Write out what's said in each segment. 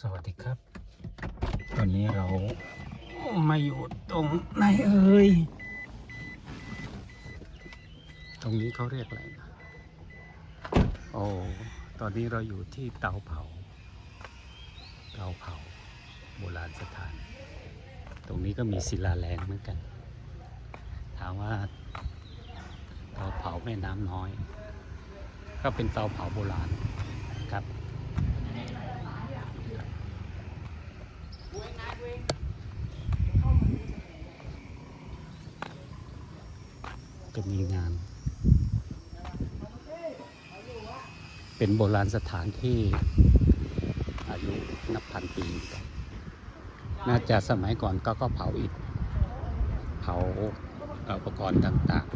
สวัสดีครับ ตอนนี้เรามาอยู่ตรงไหนเอ่ย ตรงนี้เขาเรียกอะไรนะ โอ้ ตอนนี้เราอยู่ที่เตาเผา เตาเผา โบราณสถาน ตรงนี้ก็มีศิลาแรงเหมือนกัน ถามว่า เตาเผาแม่น้ำน้อย ก็เป็นเตาเผาโบราณครับ จะมีงาน เป็นโบราณสถานที่อายุนับพันปี น่าจะสมัยก่อนก็ก็เผาอิฐเผาอุปกรณ์ต่าง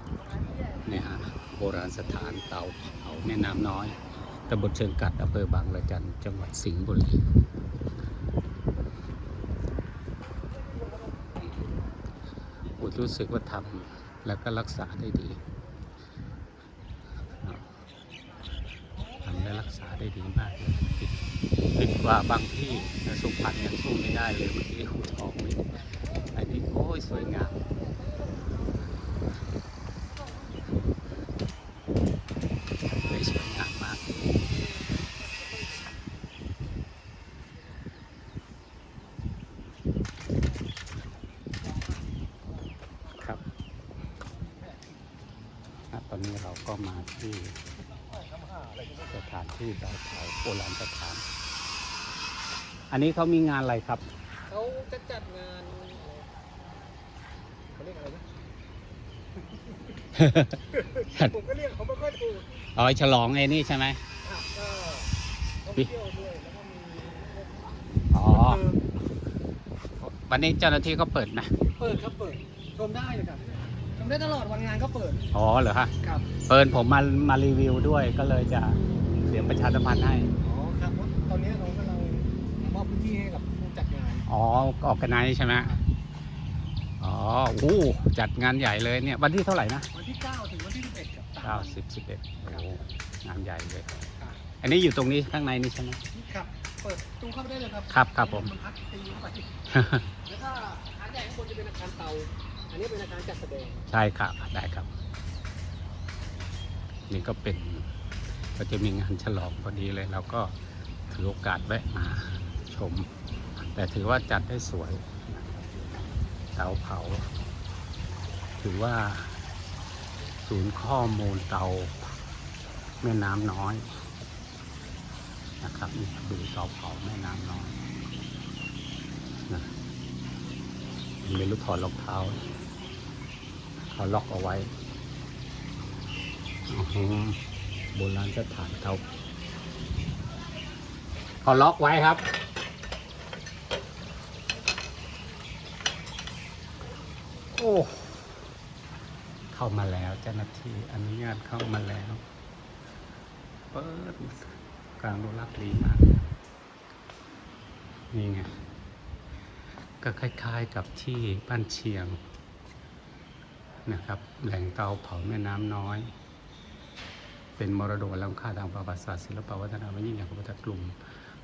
ๆเนี่ยฮะโบราณสถานเตาเผาแม่น้ำน้อยตำบลเชิงกัดอำเภอบางระจันจังหวัดสิงห์บุรี อุรู้สึกว่าทำแล้วก็รักษาได้ดีทำและรักษาได้ดีมากเลยผิดกว่าบางที่สุพรรณยังสู้ไม่ได้เลยเมื่อกี้หูทองเลยอันนี้โอ้ยสวยงามเลยสวยงามมาก ครับ อะตอนนี้เราก็มาที่สถานที่ดาวเผาโบราณสถาน อันนี้เขามีงานอะไรครับ เขาจะจัดงานเขาเรียกอะไรนะผมก็เรียกเขาไม่ค่อยถูกเอาไว้ฉลองไอ้นี่ใช่ไหมอะก็ท่องเที่ยวด้วยแล้วก็มีพวกอ๋อวันนี้เจ้าหน้าที่เขาเปิดไหมเปิดครับเปิดชมได้เลยครับ ชมได้ตลอดวันงานก็เปิดอ๋อเหรอฮะครับเปิดผมมามารีวิวด้วยก็เลยจะเดี๋ยวประชาสัมพันธ์ให้ อ๋อครับเพราะตอนนี้เรากำลังมอบพื้นที่ให้กับผู้จัดงานอ๋อออกกันไนใช่ไหมอ๋ออู้จัดงานใหญ่เลยเนี่ยวันที่เท่าไหร่นะวันที่ 9 ถึงวันที่ 11ครับเก้าสิบสิบเอ็ดโอ้งานใหญ่เลยครับอันนี้อยู่ตรงนี้ข้างในนี่ใช่ไหม ครับ เปิดประตูเข้าไปได้เลยครับครับครับผม นพักตีเข้าไปแล้วก็อาคารใหญ่ข้างบนจะเป็นอาคารเตา อันนี้เป็นอาคารจัดแสดงใช่ครับได้ครับ นี่ก็เป็นก็จะมีงานฉลองพอดีเลยเราก็ถือโอกาสแวะมาชม แต่ถือว่าจัดได้สวยเตาเผา ถือว่าศูนย์ข้อมูลเตาแม่น้ำน้อยนะครับนี่ดูเตาเผาแม่น้ำน้อยนะ ไม่รู้ถอดรองเท้าเขาล็อกเอาไว้โบราณสถานเขาเขาล็อกไว้ครับ โอ้ เข้ามาแล้วเจ้าหน้าที่อนุญาตเข้ามาแล้ว เปิดกลางโรลักดีมาก นี่ไง ก็คล้าย ๆกับที่บ้านเชียงนะครับ แหล่งเตาเผาแม่น้ำน้อย เป็นมรดกล้ำค่าทางประวัติศาสตร์ศิลปวัฒนธรรมยิ่งใหญ่ของประเทศกลุ่ม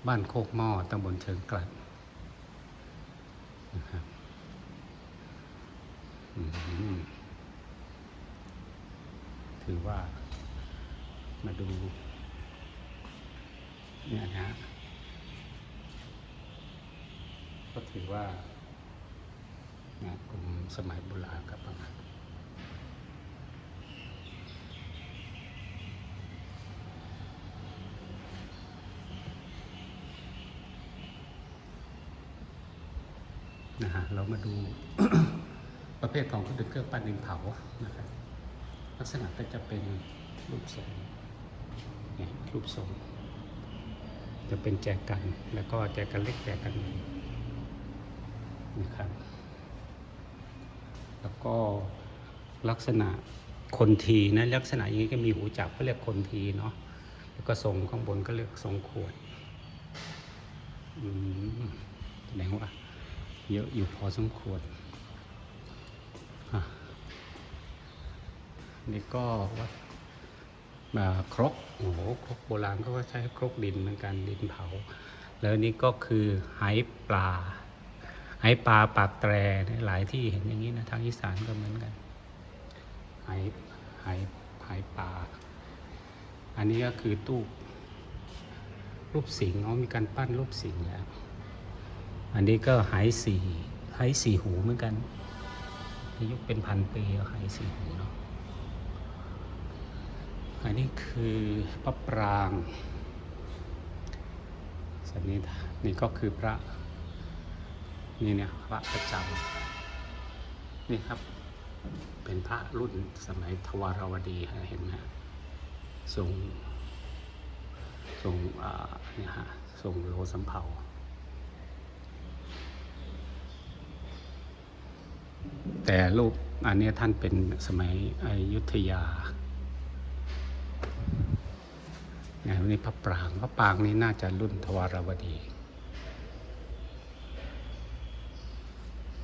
บ้านโคกหม้อตำบลเชิงกลัดนะครับถือว่ามาดูเนี่ยนะฮะ ก็ถือว่า กลุ่มสมัยโบราณครับประมาณนะฮะเรามาดูประเภทของเครื่องเครื่องปั้นดินเผานะครับลักษณะก็จะเป็นรูปทรงเนี่ยรูปทรง จะเป็นแจกันแล้วก็แจกันเล็กแจกันใหญ่ นะครับ แล้วก็ลักษณะคนทีนะลักษณะอย่างนี้ก็มีหูจับก็เรียกคนทีเนาะแล้วก็ทรงข้างบนก็เรียกทรงขวดอืมแสดงว่าเยอะอยู่พอสมควรนี่ก็วัดอ่าครกโอ้โหครกโบราณก็ใช้ครกดินเหมือนกันดินเผา แล้วนี่ก็คือไหปลา ไหปลาปากแตรหลายที่เห็นอย่างนี้นะทางอีสานก็เหมือนกันไหไหไหปลาอันนี้ก็คือตู้รูปสิงห์อ๋อมีการปั้นรูปสิงแล้ว อันนี้ก็ไหสีไหสีหูเหมือนกันอายุเป็นพันปีแล้วไหสีหูเนาะอันนี้คือพระปรางสันนี้นี่ก็คือพระ นี่เนี่ยพระประจำนี่ครับ เป็นพระรุ่นสมัยทวารวดีเห็นไหมทรงทรงอ่าเนี่ยฮะทรงโลสำเภาแต่รูปอันนี้ท่านเป็นสมัยอยุธยาไงวันนี้พระปราง พระปรางนี้น่าจะรุ่นทวารวดี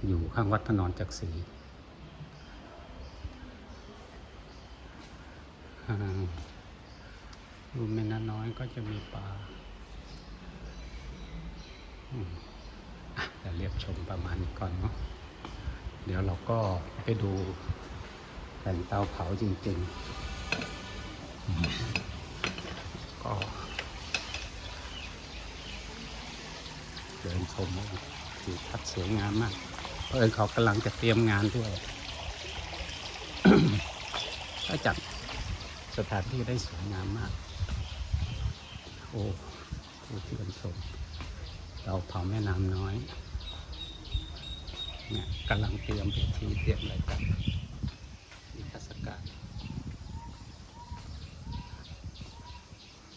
อยู่ข้างวัดพระนอนจักรีรุ่นแม่น้น้อยก็จะมีปลาอืมอะเดี๋ยวเรียบชมประมาณนี้ก่อนเนาะ เดี๋ยวเราก็ไปดูแผ่นเตาเผาจริงๆ ก็เดินชมวิวทัศน์สวยงามมาก เพราะเอิญเขากำลังจะเตรียมงานด้วย ก็จัดสถานที่ได้สวยงามมาก โอ้ผู้ที่ชมเราเผาแม่น้ำน้อย เนี่ยกำลังเตรียมพิธีเตรียมอะไรกันนิทรรศการ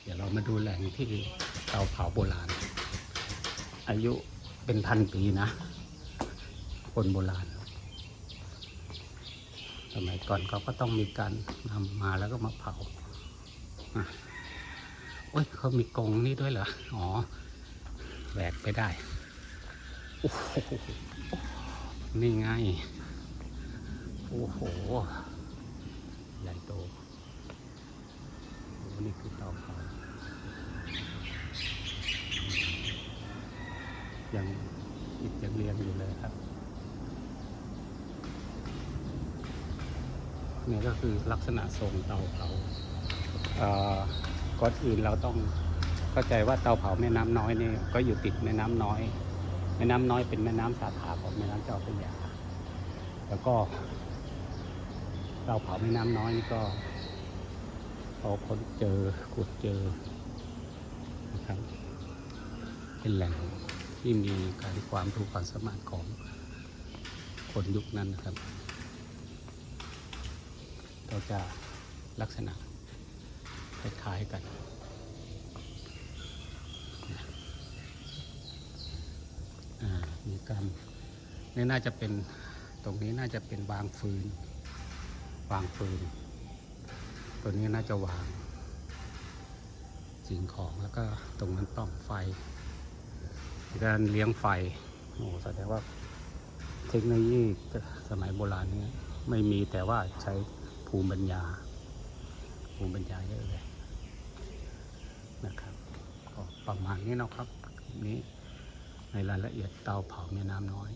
เดี๋ยวเรามาดูแหล่งที่เตาเผาโบราณ อายุเป็นพันปีนะ คนโบราณ สมัยก่อนเขาก็ต้องมีการนำมาแล้วก็มาเผาอะโอ้ยเขามีกรงนี่ด้วยเหรอ อ๋อแหวกไปได้ โอ้โห นี่ไง โอ้โห ใหญ่โตโอ้นี่คือเตาเผายังอิดยังเรียงอยู่เลยครับ นี่ก็คือลักษณะทรงเตาเผาก่อนอื่นเราต้องเข้าใจว่าเตาเผาแม่น้ำน้อยนี่ก็อยู่ติดแม่น้ำน้อย แม่น้ำน้อยเป็นแม่น้ำสาขาของแม่น้ำเจ้าพระยาแล้วก็เตาเผาแม่น้ำน้อยนี่ก็พอคนเจอขุดเจอนะครับเป็นแหล่งที่มีการความรู้ความสามารถของคนยุคนั้นนะครับ ก็จะลักษณะคล้ายๆกัน มีการนี่น่าจะเป็นตรงนี้น่าจะเป็นวางฟืน วางฟืน ตัวนี้น่าจะวาง สิ่งของแล้วก็ตรงนั้นปล่องไฟการเลี้ยงไฟ โอ้แสดงว่าเทคโนโลยีสมัยโบราณนี่ยไม่มีแต่ว่าใช้ ภูมิปัญญา ภูมิปัญญาเยอะเลยนะครับก็ประมาณนี้นะครับนี้ในรายละเอียดเตาเผาแม่น้ำน้อย